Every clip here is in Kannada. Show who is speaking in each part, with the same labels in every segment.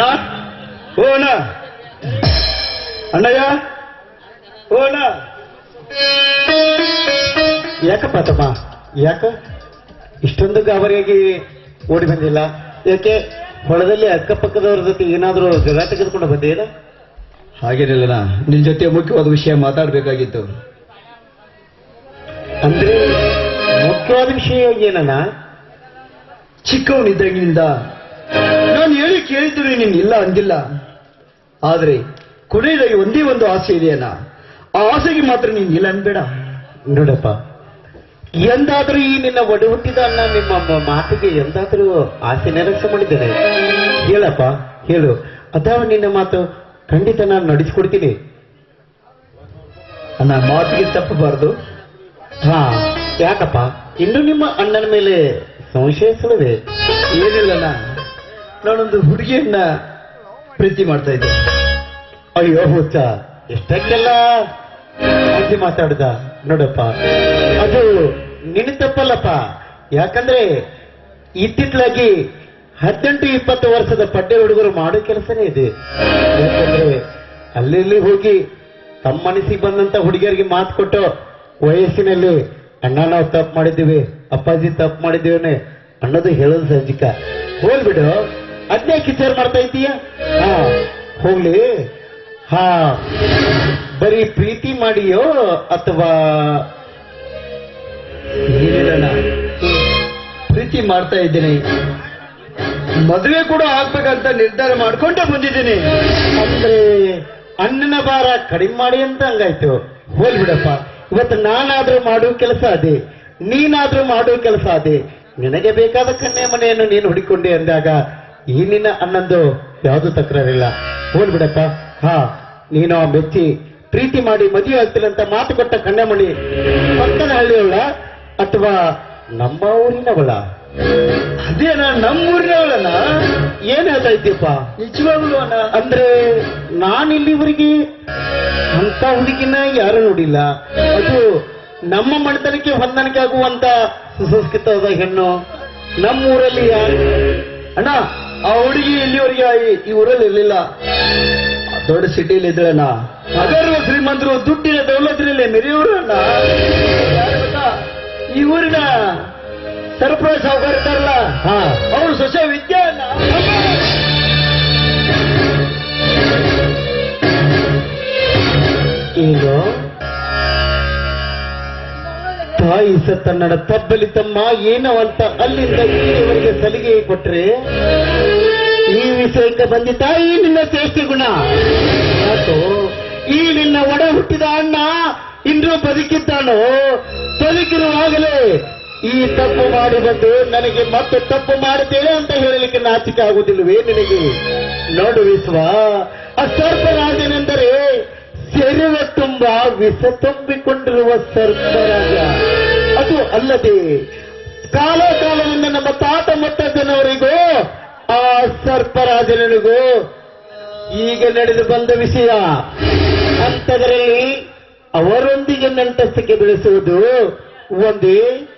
Speaker 1: ಅಣ್ಣ? ಓ ಅಣ್ಣ. ಅಣ್ಣಯ್ಯ? ಓ ಅಣ್ಣ.
Speaker 2: ಯಾಕಪ್ಪ ತಮ್ಮ? ಯಾಕ? ಇಷ್ಟೊಂದು ಗಾಬರಿಯಾಗಿ ಓಡಿ ಬಂದಿಲ್ಲ? ಯಾಕೆ? ಹೊಲದಲ್ಲಿ ಅಕ್ಕಪಕ್ಕದವ್ರ ಜೊತೆ ಏನಾದರೂ ಜಗಳ ತೆಗೆದುಕೊಂಡು ಬಂದೇನ
Speaker 1: ಹಾಗೇನಿಲ್ಲಣ್ಣ. ನಿನ್ ಜೊತೆ ಮುಖ್ಯವಾದ ವಿಷಯ ಮಾತಾಡ್ಬೇಕಾಗಿತ್ತು.
Speaker 2: ಅಂದ್ರೆ ಮುಖ್ಯವಾದ ವಿಷಯ ಏನಣ್ಣ?
Speaker 1: ಚಿಕ್ಕವನಿದ್ದಾಗಿನಿಂದ ನಾನು ಹೇಳಿ ಕೇಳಿದ್ರೆ ನೀನು ಇಲ್ಲ ಅಂದಿಲ್ಲ. ಆದ್ರೆ ಕೊನೆಯದಾಗಿ ಒಂದೇ ಒಂದು ಆಸೆ ಇದೆಯಲ್ಲ ಆ ಆಸೆಗೆ ಮಾತ್ರ ನೀನು ಇಲ್ಲ ಅನ್ಬೇಡ.
Speaker 2: ನೋಡಪ್ಪ ಎಂದಾದ್ರೂ ಈ ನಿನ್ನ ಒಡಹುಟ್ಟಿದ ಅಣ್ಣ ನಿಮ್ಮ ಮಾತಿಗೆ ಎಂದಾದ್ರೂ ಆಸೆ ನಿರಕ್ಷ ಮಾಡಿದ್ದೇನೆ? ಹೇಳಪ್ಪ ಹೇಳು. ಅಥವಾ ನಿನ್ನ ಮಾತು ಖಂಡಿತ ನಾನು ನಡೆಸಿಕೊಡ್ತೀನಿ.
Speaker 1: ಅನ್ನ ಮಾತಿಗೆ ತಪ್ಪಬಾರದು.
Speaker 2: ಹಾ ಯಾಕಪ್ಪ? ಇನ್ನು ನಿಮ್ಮ ಅಣ್ಣನ ಮೇಲೆ ಸಂಶಯ ಏನಿಲ್ಲ
Speaker 1: ಏನಿಲ್ಲಣ್ಣ ನಾನೊಂದು ಹುಡುಗಿಯನ್ನ ಪ್ರೀತಿ ಮಾಡ್ತಾ ಇದ್ದೆ.
Speaker 2: ಅಯ್ಯೋ, ಹುಚ್ಚ. ಎಷ್ಟಕ್ಕೆಲ್ಲ ಅಜ್ಜಿ ಮಾತಾಡ್ದ? ನೋಡಪ್ಪ. ಅದು ನಿನ್ನ ತಪ್ಪಲ್ಲಪ್ಪ. ಯಾಕಂದ್ರೆ ಇತ್ತಿತ್ತಲಾಗಿ ಹದಿನೆಂಟು, ಇಪ್ಪತ್ತು ವರ್ಷದ ಪಡ್ಡೆ ಹುಡುಗರು ಮಾಡೋ ಕೆಲಸನೇ ಇದೆ. ಯಾಕಂದ್ರೆ ಅಲ್ಲಿ ಹೋಗಿ ತಮ್ಮ ಮನಸ್ಸಿಗೆ ಬಂದಂತ ಹುಡುಗಿಯರಿಗೆ ಮಾತು ಕೊಟ್ಟು ವಯಸ್ಸಿನಲ್ಲಿ, ಅಣ್ಣ, ನಾವು ತಪ್ಪು ಮಾಡಿದ್ದೀವಿ. ಅಪ್ಪಾಜಿ ತಪ್ಪು ಮಾಡಿದ್ದೀವಿ ಅನ್ನೋದು ಹೇಳೋದು ಸಜ್ಜಿಕ ಹೋಗ್ಬಿಡು. ಅದ್ನೇ ಕಿಚೇರ್ ಮಾಡ್ತಾ ಇದ್ದೀಯ? ಹಾ. ಹೋಗ್ಲಿ. ಹಾ. ಬರೀ ಪ್ರೀತಿ ಮಾಡಿಯೋ ಅಥವಾ
Speaker 1: ಪ್ರೀತಿ ಮಾಡ್ತಾ ಇದ್ದೀನಿ. ಮದುವೆ ಕೂಡ ಆಗ್ಬೇಕಂತ ನಿರ್ಧಾರ ಮಾಡ್ಕೊಂಡೆ ಬಂದಿದ್ದೀನಿ.
Speaker 2: ಅಂದ್ರೆ ಅಣ್ಣನ ಭಾರ ಕಡಿಮೆ ಮಾಡಿ ಅಂತ ಹಂಗಾಯ್ತು. ಹೋಲ್ಬಿಡಪ್ಪ ಇವತ್ತು ನಾನಾದ್ರೂ ಮಾಡೋ ಕೆಲಸ ಅದೇ. ನೀನಾದ್ರೂ ಮಾಡೋ ಕೆಲಸ ಅದೇ. ನಿನಗೆ ಬೇಕಾದ ಕನ್ನೆ ಮನೆಯನ್ನು ನೀನು ಹುಡುಕೊಂಡೆ ಅಂದಾಗ ಈ ನಿನ್ನ ಅಣ್ಣಂದು ಯಾವುದು ತಕರಾರಿಲ್ಲ. ಹೋಲ್ಬಿಡಪ್ಪ ಹಾ ನೀನು ಆ ಮೆಚ್ಚಿ ಪ್ರೀತಿ ಮಾಡಿ ಮದುವೆ ಆಗ್ತಿಲ್ಲ ಅಂತ ಮಾತು ಕೊಟ್ಟ ಕಣ್ಣಮಣಿ ಪಕ್ಕದ ಹಳ್ಳಿಯವಳ ಅಥವಾ ನಮ್ಮ ಊರಿನವಳ?
Speaker 1: ಅದೇ ಅಣ್ಣ ನಮ್ಮೂರಿನವಳಣ್ಣ
Speaker 2: ಏನ್ ಹೇಳ್ತಾ ಇದ್ದೀಪ್ಪ
Speaker 1: ನಿಜವಾಗ್ಲು ಅಣ್ಣ.
Speaker 2: ಅಂದ್ರೆ ನಾನು ಇಲ್ಲಿವರೆಗೆ ಅಂತ ಹುಡುಗಿನ ಯಾರು ನೋಡಿಲ್ಲ. ಅದು ನಮ್ಮ ಮನೆತನಕ್ಕೆ ಹೊಂದಾಣಿಕೆ ಆಗುವಂತ ಸುಸಂಸ್ಕೃತವಾದ ಹೆಣ್ಣು ನಮ್ಮೂರಲ್ಲಿ ಯಾರು
Speaker 1: ಅಣ್ಣ ಆ ಹುಡುಗಿ ಇಲ್ಲಿವರೆಗೆ ಈ- ಈ ಊರಲ್ಲಿ ಇರ್ಲಿಲ್ಲ ದೊಡ್ಡ ಸಿಟಿಲಿ ಇದ್ರಣ್ಣ ಅದರ ಶ್ರೀಮಂತರು ದುಡ್ಡಿನ ದೌಲತಿನಲ್ಲಿ ಮೆರೆಯೋರು ಅಣ್ಣ ಈ ಊರಿನ ಸರ್ಪ್ರೈಸ್ ಸಾವುಕಾರ ಇದ್ದಾರಲ್ಲ
Speaker 2: ಹಾ.
Speaker 1: ಅವರು ಸ್ವಚ್ಛ ವಿದ್ಯಾ ಅಣ್ಣ.
Speaker 2: ಏನು ತನ್ನಡ ಸತ್ತನ್ನಡ ತಬ್ಬಲಿ ತಮ್ಮ ಏನೋ ಅಂತ ಅಲ್ಲಿಂದ ಇಲ್ಲಿವರೆಗೆ ಸಲಿಗೆ ಕೊಟ್ರೆ ಈ ವಿಷಯಕ್ಕೆ ಬಂದಿ ತಾಯಿ ನಿನ್ನ ಶ್ರೇಷ್ಠ ಗುಣ. ಈ ನಿನ್ನ ಒಡ ಹುಟ್ಟಿದ ಅಣ್ಣ ಇಂದ್ರ ಬದುಕಿದ್ದಾನೋ? ಬದುಕಿರುವಾಗಲೇ ಈ ತಪ್ಪು ಮಾಡಿ ಬಂದು ನನಗೆ ಮತ್ತೆ ತಪ್ಪು ಮಾಡುತ್ತೇನೆ ಅಂತ ಹೇಳಲಿಕ್ಕೆ ನಾಚಿಕೆ ಆಗುವುದಿಲ್ಲವೇ ನಿನಗೆ? ನೋಡು ವಿಶ್ವ ಆ ಸರ್ಪರಾಜನೆಂದರೆ ಸೆರೆವ ತುಂಬ ವಿಷ ತುಂಬಿಕೊಂಡಿರುವ ಸರ್ಪರಾಜ ಅದು ಅಲ್ಲದೆ ಕಾಲ ಕಾಲದಿಂದ ನಮ್ಮ ತಾತ ಮುತ್ತಜ್ಜನವರಿಗೂ, ಆ ಸರ್ಪರಾಜನಿಗೂ ಈಗ ನಡೆದು ಬಂದ ವಿಷಯ. ಅಂತದರಲ್ಲಿ ಅವರೊಂದಿಗೆ ನಂಟಸ್ತಿಕೆ ಬೆಳೆಸುವುದು ಒಂದೇ.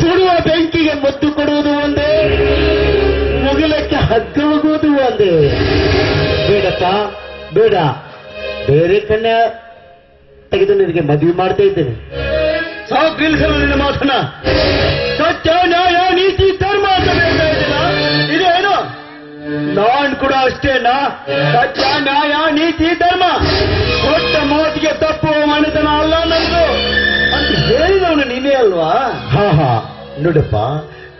Speaker 2: ಸುಡುವ ಬೆಂಕಿಗೆ ಮುದ್ದು ಕೊಡುವುದು ಒಂದೇ. ಮುಗಿಲಕ್ಕೆ ಹಗ್ಗ ಒಂದೇ. ಬೇಡಪ್ಪ, ಬೇಡ. ಬೇರೆ ಕಣ್ಣ ತೆಗೆದು ನಿನಗೆ ಮದುವೆ ಮಾಡ್ತಾ ಇದ್ದೇನೆ.
Speaker 1: ಸಾವು ನಿಲ್ಲಿಸಲು ನಿನ್ನ ಮಾತನ್ನ ಸತ್ಯ ನ್ಯಾಯ ನೀತಿ ಧರ್ಮ ಅಂತ ಹೇಳ್ತಾ ಇದ್ದೀನ ಇದೇನು? ನಾನ್ ಕೂಡ ಅಷ್ಟೇನಾ ಸತ್ಯ ನ್ಯಾಯ ನೀತಿ ಧರ್ಮ. ಕೊಟ್ಟ ಮಾತಿಗೆ ತಪ್ಪು ಮನೆತನ ಅಲ್ಲ ನಂದು. ಅಂತ ಹೇಳಿದವನು ನೀನೇ ಅಲ್ವಾ?
Speaker 2: ಹಾ ಹಾ. ನೋಡಪ್ಪ.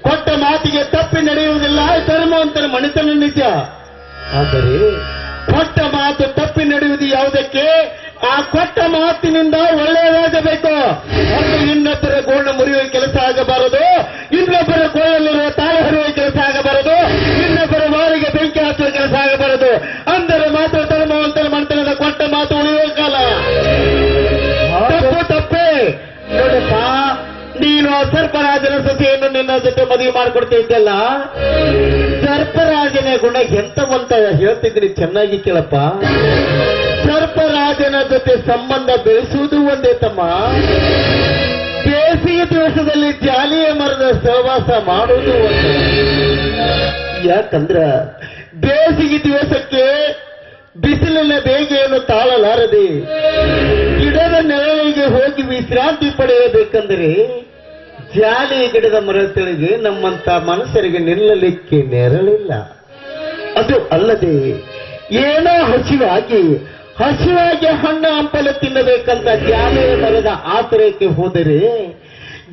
Speaker 2: ಕೊಟ್ಟ ಮಾತಿಗೆ ತಪ್ಪಿ ನಡೆಯುವುದಿಲ್ಲ. ಧರ್ಮ ಅಂತ ಮಣಿತನ ನಿಜ ಆದರೆ ಕೊಟ್ಟ ಮಾತು ತಪ್ಪಿ ನಡೆಯುವುದು ಯಾವುದಕ್ಕೆ? ಆ ಕೊಟ್ಟ ಮಾತಿನಿಂದ ಒಳ್ಳೆಯದಾಗಬೇಕು. ಒಂದು ಇನ್ನೊಬ್ಬರ ಗೋಣ ಮುರಿಯುವ ಕೆಲಸ ಆಗಬಾರದು. ಇನ್ನೊಬ್ಬರ ಗೋಳಲ್ಲಿರುವ ತಾಳೆ ಹರಿಯುವ ಕೆಲಸ ಆಗಬಾರದು. ಇನ್ನೊಬ್ಬರ ಮಾರಿಗೆ ಬೆಂಕಿ ಹಾಕುವ ಕೆಲಸ ಆಗಬಾರದು. ಅಂದರೆ ಮಾತ್ರ ಧರ್ಮವಂತರ ಮಾಡ್ತಾರೆ ಕೊಟ್ಟ ಮಾತು ಉಳಿಯುವ ಕಾಲ. ತಪ್ಪು ತಪ್ಪೇ. ನೋಡಪ್ಪ, ನೀನು ಸರ್ಪರಾಜನ ಸಸಿಯನ್ನು ನಿನ್ನ ಜೊತೆ ಮದುವೆ ಮಾಡಿಕೊಡ್ತಾ ಸರ್ಪರಾಜನೇ ಗುಣ ಎಂತವಂತ ಹೇಳ್ತಿದ್ರಿ ಚೆನ್ನಾಗಿ ಕೇಳಪ್ಪ. ಸರ್ಪರಾಜನ ಜೊತೆ ಸಂಬಂಧ ಬೆಳೆಸುವುದು ಒಂದೇ ತಮ್ಮ. ಬೇಸಿಗೆ ದಿವಸದಲ್ಲಿ ಜಾಲಿಯ ಮರದ ಸಹವಾಸ ಮಾಡುವುದು ಒಂದೇ. ಯಾಕಂದ್ರ ಬೇಸಿಗೆ ದಿವಸಕ್ಕೆ ಬಿಸಿಲಿನ ಬೇಗೆಯನ್ನು ತಾಳಲಾರದೆ ಗಿಡದ ನೆರಳಿಗೆ ಹೋಗಿ ವಿಶ್ರಾಂತಿ ಪಡೆಯಬೇಕಂದರೆ ಜಾಲಿ ಗಿಡದ ಮರದ ತೆಳಗೆ ನಮ್ಮಂತ ಮನಸ್ಸರಿಗೆ ನಿಲ್ಲಲಿಕ್ಕೆ ನೆರಳಿಲ್ಲ. ಅದು ಅಲ್ಲದೆ ಏನೋ ಹಸಿವಾಗಿ ಹಸಿವಾಗಿ ಹಣ್ಣು ಹಂಪಲು ತಿನ್ನಬೇಕಂತ ಜಾಲೆಯ ಮರದ ಆತರಕ್ಕೆ ಹೋದರೆ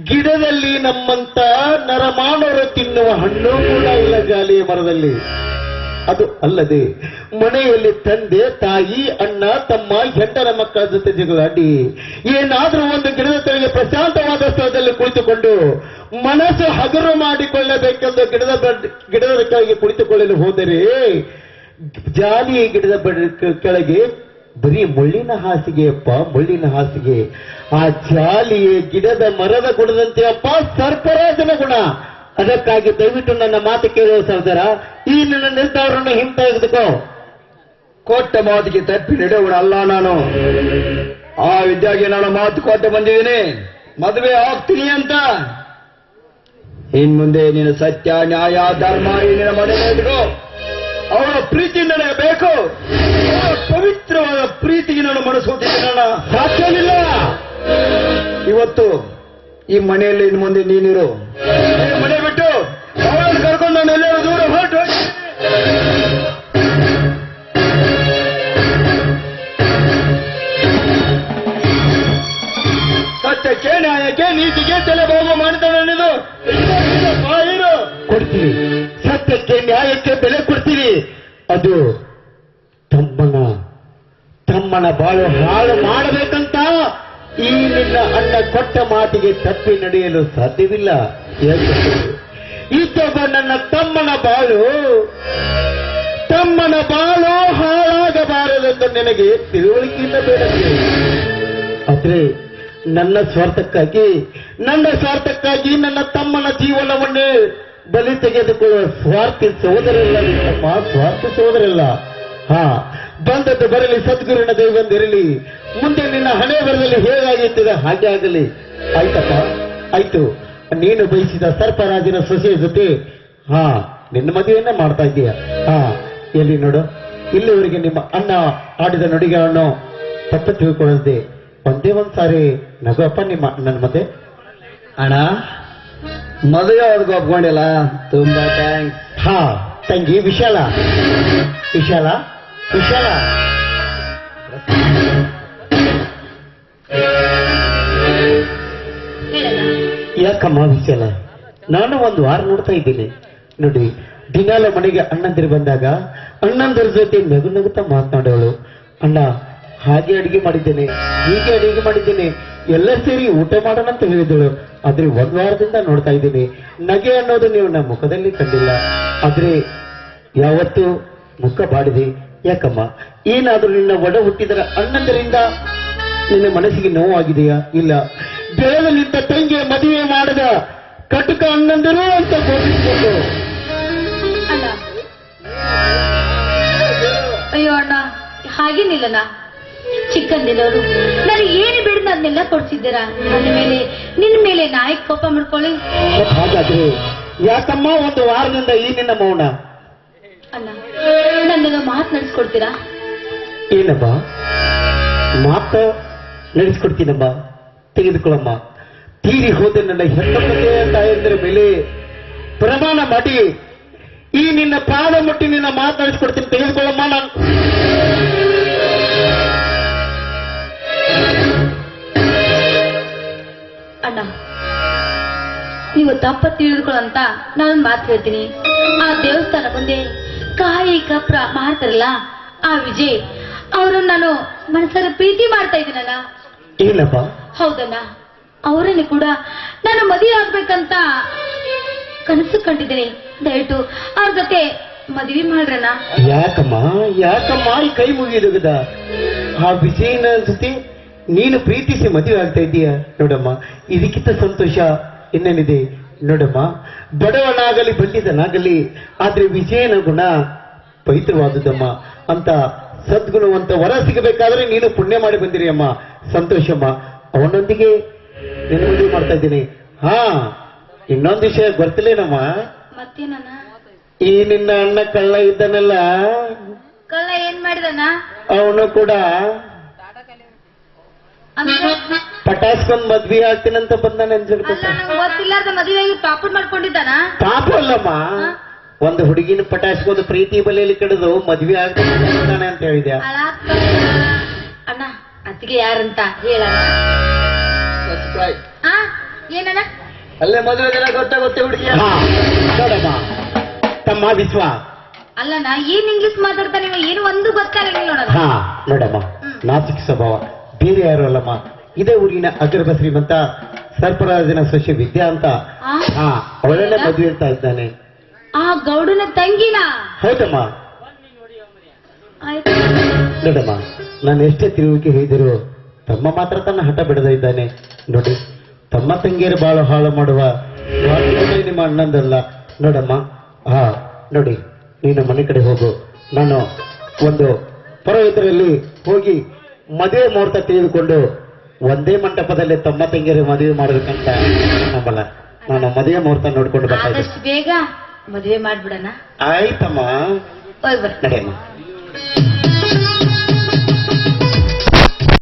Speaker 2: ಗಿಡದಲ್ಲಿ ನಮ್ಮಂತ ನರಮಾನವರು ತಿನ್ನುವ ಹಣ್ಣು ಕೂಡ ಇಲ್ಲ ಜಾಲಿಯ ಮರದಲ್ಲಿ. ಅದು ಅಲ್ಲದೆ ಮನೆಯಲ್ಲಿ ತಂದೆ, ತಾಯಿ, ಅಣ್ಣ, ತಮ್ಮ, ಹೆಂಡರ ಮಕ್ಕಳ ಜೊತೆ ಜಗಳಾಡಿ ಏನಾದರೂ ಒಂದು ಗಿಡದ ತಲೆಗೆ ಪ್ರಶಾಂತವಾದ ಸ್ಥಳದಲ್ಲಿ ಕುಳಿತುಕೊಂಡು ಮನಸ್ಸು ಹಗುರು ಮಾಡಿಕೊಳ್ಳಬೇಕೆಂದು ಗಿಡದ ಗಿಡದ ಕೆಳಗೆ ಕುಳಿತುಕೊಳ್ಳಲು ಹೋದರೆ ಜಾಲಿ ಗಿಡದ ಕೆಳಗೆ ಬರೀ ಮುಳ್ಳಿನ ಹಾಸಿಗೆ, ಅಪ್ಪ, ಮುಳ್ಳಿನ ಹಾಸಿಗೆ. ಆ ಜಾಲಿಯೇ ಗಿಡದ ಮರದ ಗುಣದಂತೆ, ಅಪ್ಪ, ಸರ್ಪರಾಜನ ಗುಣ. ಅದಕ್ಕಾಗಿ ದಯವಿಟ್ಟು ನನ್ನ ಮಾತು ಕೇಳುವ ಸಹೋದರ. ಈ ನನ್ನ ನಿರ್ಧಾರವನ್ನು ಹಿಂತೆಗೆದುಕೋ.
Speaker 1: ಕೊಟ್ಟ ಮಾತಿಗೆ ತಪ್ಪಿ ನಡೆಯೋಣ ಅಲ್ಲ ನಾನು. ಆ ವಿದ್ಯಾಗೆ ನಾನು ಮಾತು ಕೊಟ್ಟು ಬಂದಿದ್ದೀನಿ. ಮದುವೆ ಆಗ್ತೀನಿ ಅಂತ. ಇನ್ ಮುಂದೆ ನೀನು ಸತ್ಯ, ನ್ಯಾಯ, ಧರ್ಮ, ಈ ನಿನ್ನ ಅವಳ ಪ್ರೀತಿ ನನಗೆ ಬೇಕು ಪವಿತ್ರವಾದ ಪ್ರೀತಿಗೆ ನಾನು
Speaker 2: ಸಾಧ್ಯವಿಲ್ಲ.
Speaker 1: ಇವತ್ತು ಈ ಮನೆಯಲ್ಲಿ ಇನ್ನು ಮುಂದೆ ನೀನಿರು. ಮನೆ ಬಿಟ್ಟು ಕರ್ಕೊಂಡು ನಾನು ಎಲ್ಲರೂ ದೂರ ಹೊರಟು. ಸತ್ಯಕ್ಕೆ ನ್ಯಾಯಕ್ಕೆ ನೀತಿಗೆ ತಲೆ ಭಾಗ ಮಾಡ್ತಾನೆ ಕೊಡ್ತೀನಿ.
Speaker 2: ಕೊಡ್ತೀವಿ ಸತ್ಯಕ್ಕೆ ನ್ಯಾಯಕ್ಕೆ ಬೆಲೆ ಕೊಡ್ತೀವಿ ಅದು ತಮ್ಮನ ತಮ್ಮನ ಬಾಳು ಹಾಳು ಮಾಡಬೇಕಂತ ಈ ನಿನ್ನ ಅಣ್ಣ ಕೊಟ್ಟ ಮಾತಿಗೆ ತಪ್ಪಿ ನಡೆಯಲು ಸಾಧ್ಯವಿಲ್ಲ. ಈತೊಬ್ಬ ನನ್ನ ತಮ್ಮನ ಬಾಳು ತಮ್ಮನ ಬಾಳು ಹಾಳಾಗಬಾರದೆಂದು ನಿನಗೆ ತಿಳುವಳಿಕೆಯಿಂದ ಬೇಡ ಆದ್ರೆ ನನ್ನ ಸ್ವಾರ್ಥಕ್ಕಾಗಿ ನನ್ನ ಸ್ವಾರ್ಥಕ್ಕಾಗಿ ನನ್ನ ತಮ್ಮನ ಜೀವನವನ್ನೇ ಬಲಿ ತೆಗೆದುಕೊಳ್ಳುವ ಸ್ವಾರ್ಥಿ ಸೋದರಲ್ಲ ನಿಮ್ಮ ಸ್ವಾರ್ಥ ಸೋದರಲ್ಲ ಹಾ ಬಂದದ್ದು ಬರಲಿ, ಸದ್ಗುರುವಿನ ದೈವಂದಿರಲಿ ಮುಂದೆ ನಿನ್ನ ಹಣೆ ಬರದಲ್ಲಿ ಹೇಗಾಗಿರ್ತದೆ ಹಾಗೆ ಆಗಲಿ. ಆಯ್ತಪ್ಪ, ಆಯ್ತು. ನೀನು ಬಯಸಿದ ಸರ್ಪರಾಜಿನ ಸೊಸೆಯ ಜೊತೆ, ಹಾ, ನಿನ್ನ ಮದುವೆಯನ್ನೇ ಮಾಡ್ತಾ ಇದ್ದೀಯ. ಹಾ, ಎಲ್ಲಿ ನೋಡು, ಇಲ್ಲಿವರೆಗೆ ನಿಮ್ಮ ಅಣ್ಣ ಆಡಿದ ನುಡಿಗಳನ್ನು ತಪ್ಪು ತಿಳ್ಕೊಳ್ಳದೆ ಒಂದೇ ಒಂದ್ಸಾರಿ ನಗುವಪ್ಪ ನಿಮ್ಮ ನನ್ನ ಮತ್ತೆ
Speaker 1: ಅಣ್ಣ? ಮದುವೆ ಅವ್ರಿಗೆ ಒಪ್ಕೊಂಡಿಲ್ಲ. ತುಂಬಾ ಥ್ಯಾಂಕ್ಸ್
Speaker 2: ಹಾ, ತಂಗಿ ವಿಶಾಲ. ವಿಶಾಲ ವಿಶಾಲ. ಯಾಕಮ್ಮ ವಿಶಾಲ? ನಾನು ಒಂದು ವಾರ ನೋಡ್ತಾ ಇದ್ದೀನಿ. ನೋಡಿ, ದಿನಾಲ ಮನೆಗೆ ಅಣ್ಣಂದಿರು ಬಂದಾಗ, ಅಣ್ಣಂದಿರ ಜೊತೆ ನಗು ನಗುತ್ತಾ ಮಾತನಾಡೋಳು. ಅಣ್ಣ, ಹಾಗೆ ಅಡಿಗೆ ಮಾಡಿದ್ದೇನೆ, ಹೀಗೆ ಅಡಿಗೆ ಮಾಡಿದ್ದೇನೆ. ಎಲ್ಲ ಸೇರಿ ಊಟ ಮಾಡೋಣ ಅಂತ ಹೇಳಿದಳು ಆದ್ರೆ ಒಂದ್ ವಾರದಿಂದ ನೋಡ್ತಾ ಇದ್ದೀನಿ. ನಗೆ ಅನ್ನೋದು ನೀವು ನಮ್ಮ ಮುಖದಲ್ಲಿ ಕಂಡಿಲ್ಲ. ಆದ್ರೆ ಯಾವತ್ತು ಮುಖ ಬಾಡಿದೆ. ಯಾಕಮ್ಮ? ಏನಾದ್ರೂ ನಿನ್ನ ಒಡ ಹುಟ್ಟಿದರ ಅಣ್ಣಂದರಿಂದ ನಿನ್ನ ಮನಸ್ಸಿಗೆ ನೋವಾಗಿದೆಯಾ? ಇಲ್ಲ. ಬೆಳೆದು ನಿಂತ ತಂಗಿಯ ಮದುವೆ ಮಾಡದ ಕಟುಕ ಅಣ್ಣಂದರು ಅಂತ ಘೋಷಿಸಿಕೊಂಡು.
Speaker 3: ಅಯ್ಯೋ ಅಣ್ಣ ಹಾಗೇನಿಲ್ಲ ಚಿಕ್ಕಂದಿನವರು. ನನಗೆ ಅದನ್ನೆಲ್ಲ ಕೊಡ್ಸಿದ್ದೀರಾ ಅಂದ ಮೇಲೆ ನಿನ್ನ ಮೇಲೆ ನಾಯಿ ಕೋಪ ಮಾಡ್ಕೊಳ್ಳಿ.
Speaker 2: ಹಾಗಾದ್ರೆ ಯಾಕಮ್ಮ ಒಂದು ವಾರದಿಂದ ಈ ನಿನ್ನ ಮೌನ?
Speaker 3: ಅಣ್ಣ ನನ್ನನ್ನು ಮಾತನಾಡಿಸ್ಕೊಡ್ತೀರಾ
Speaker 2: ಏನಮ್ಮ ಮಾತ ನಡೆಸ್ಕೊಡ್ತೀನಮ್ಮ. ತೆಗೆದುಕೊಳ್ಳಮ್ಮ. ತೀರಿ ಹೋದ ನನ್ನ ಹೆಣ್ಣು ತಾಯಂದಿರ ಮೇಲೆ ಪ್ರಮಾಣ ಮಾಡಿ. ಈ ನಿನ್ನ ಪಾದ ಮುಟ್ಟಿ ನಿನ್ನ ಮಾತನಾಡಿಸ್ಕೊಡ್ತೀನಿ ತೆಗೆದುಕೊಳ್ಳಮ್ಮ ನಾನು.
Speaker 3: ಅಣ್ಣ. ನೀವು ತಪ್ಪ ತಿಳಿದುಕೊಳ್ಳಂತ ನಾನು ಮಾತು ಹೇಳ್ತೀನಿ. ಆ ದೇವಸ್ಥಾನ ಮುಂದೆ ಕಾಯಿ ಕಪ್ರ ಮಾಡ್ತಾರಲ್ಲ ಆ ವಿಜಯ್ ಅವರು ನಾನು ಮನಸ್ಸರ ಪ್ರೀತಿ ಮಾಡ್ತಾ ಇದ್ದೀನಲ್ಲ
Speaker 2: ಏನಪ್ಪ
Speaker 3: ಹೌದಣ್ಣ. ಅವರನ್ನು ಕೂಡ ನಾನು ಮದುವೆ ಆಗ್ಬೇಕಂತ ಕನಸು ಕಂಡಿದ್ದೀನಿ. ದಯವಿಟ್ಟು ಅವ್ರ ಜೊತೆ ಮದುವೆ ಮಾಡ್ರಣ್ಣ.
Speaker 2: ಯಾಕಮ್ಮ ಯಾಕಮ್ಮ? ಈ ಕೈ ಮುಗಿದ ಆ ವಿಜಯನ ಜೊತೆ ನೀನು ಪ್ರೀತಿಸಿ ಮದುವೆ ಆಗ್ತಾ ಇದೀಯ ನೋಡಮ್ಮ ಇದಕ್ಕಿಂತ ಸಂತೋಷ ಇನ್ನೇನಿದೆ? ನೋಡಮ್ಮ ಬಡವನಾಗಲಿ ಬಂಡಿತನಾಗಲಿ ಆದ್ರೆ ವಿಜಯನ ಗುಣ ಪವಿತ್ರವಾದುದಮ್ಮ ಅಂತ ಸದ್ಗುಣವಂತ ವರ ಸಿಗಬೇಕಾದ್ರೆ ನೀನು ಪುಣ್ಯ ಮಾಡಿ ಬಂದಿರಿ ಅಮ್ಮ. ಸಂತೋಷಮ್ಮ. ಅವನೊಂದಿಗೆ ನಿನ್ನ ಮದುವೆ ಮಾಡ್ತಾ ಇದ್ದೀನಿ. ಹಾ ಇನ್ನೊಂದು ವಿಷಯ ಗೊತ್ತಿಲ್ಲೇನಮ್ಮ? ಈ ನಿನ್ನ ಅಣ್ಣ ಕಳ್ಳ ಇದ್ದಾನಲ್ಲ?
Speaker 3: ಕಳ್ಳ ಏನ್ ಮಾಡಿದನ
Speaker 2: ಅವನು ಕೂಡ ಪಟಾಸ್ಕೊಂಡ್ ಮದ್ವಿ ಆಗ್ತೀನಂತ ಬಂದ
Speaker 3: ಗೊತ್ತಿಲ್ಲಾರ್ದ ಮದುವೆಯಾಗಿ ಪಾಪಡ್ ಮಾಡ್ಕೊಂಡಿದ್ದಾನ?
Speaker 2: ಪಾಪು ಅಲ್ಲಮ್ಮ. ಒಂದು ಹುಡುಗಿನ ಪಟಾಸ್ಕೊಂಡು ಪ್ರೀತಿ ಬಲೆಯಲ್ಲಿ ಕಡಿದು ಮದ್ವೆ ಆಗ್ತಾನೆ ಅಂತ ಹೇಳಿದ್ಯಾ?
Speaker 3: ಅಳಾತ್ತ ಅಣ್ಣ ಅತ್ತಿಗೆ ಯಾರಂತ ಹೇಳ. ಆ ಏನಣ್ಣ?
Speaker 1: ಅಲ್ಲೇ ಮದುವೆ ದಿನ ಗೊತ್ತಾಗುತ್ತೆ ಹುಡುಗಿಯ?
Speaker 2: ಹಾ, ನೋಡಮ್ಮ. ತಮ್ಮ ವಿಶ್ವ.
Speaker 3: ಅಲ್ಲಣ್ಣ ಏನ್ ಇಂಗ್ಲಿಷ್ ಮಾತಾಡ್ತಾನೆ ಏನು ಒಂದು ಗೊತ್ತಾಗಲ್ಲ ನೋಡೋಣ
Speaker 2: ಹಾ ನೋಡಮ್ಮ. ನಾಸಿಕ್ ಸ್ವಭಾವ. ಬೇರೆ ಯಾರು ಅಲ್ಲಮ್ಮ? ಇದೇ ಊರಿನ ಅಗರ್ಭ ಶ್ರೀಮಂತ ಸರ್ಪರಾಜನ ಸಸ್ಯ ವಿದ್ಯಾ ಅಂತ? ಹಾ ಅವಳೆಲ್ಲ ಮದುವೆ ಇರ್ತಾ ಇದ್ದಾನೆ.
Speaker 3: ಆ ಗೌಡನ ತಂಗಿನ?
Speaker 2: ಹೌದಮ್ಮ.
Speaker 3: ಆಯ್ತು.
Speaker 2: ನೋಡಮ್ಮ ನಾನು ಎಷ್ಟೇ ತಿರುವಿಕೆ ಹೇಳಿದರೂ ತಮ್ಮ ಮಾತ್ರ ತನ್ನ ಹಠ ಬಿಡದ ಇದ್ದಾನೆ. ನೋಡಿ ತಮ್ಮ ತಂಗಿಯರು ಬಾಳು ಹಾಳು ಮಾಡುವ ನಿಮ್ಮ ಅಣ್ಣಂದಲ್ಲ. ನೋಡಮ್ಮ ಹಾ ನೋಡಿ ನೀನು ಮನೆ ಕಡೆ ಹೋಗು. ನಾನು ಒಂದು ಪುರೋಹಿತರಲ್ಲಿ ಹೋಗಿ ಮದುವೆ ಮುಹೂರ್ತ ತೆಗೆದುಕೊಂಡು ಒಂದೇ ಮಂಟಪದಲ್ಲಿ ತಮ್ಮ ತಂಗಿಯರು ಮದುವೆ ಮಾಡಬೇಕಂತ ನಂಬಲ್ಲ. ನಾನು ಮದುವೆ ಮುಹೂರ್ತ ನೋಡ್ಕೊಂಡು ಬರ್ತಾ ಇದ್ದೆ.
Speaker 3: ಆದಷ್ಟು ಬೇಗ ಮದುವೆ ಮಾಡ್ಬಿಡಣ.
Speaker 2: ಆಯ್ತಮ್ಮ.
Speaker 3: ಹೋಗಿ ಬರ್ತೀನಿ
Speaker 2: ನಡೆಯಮ್ಮ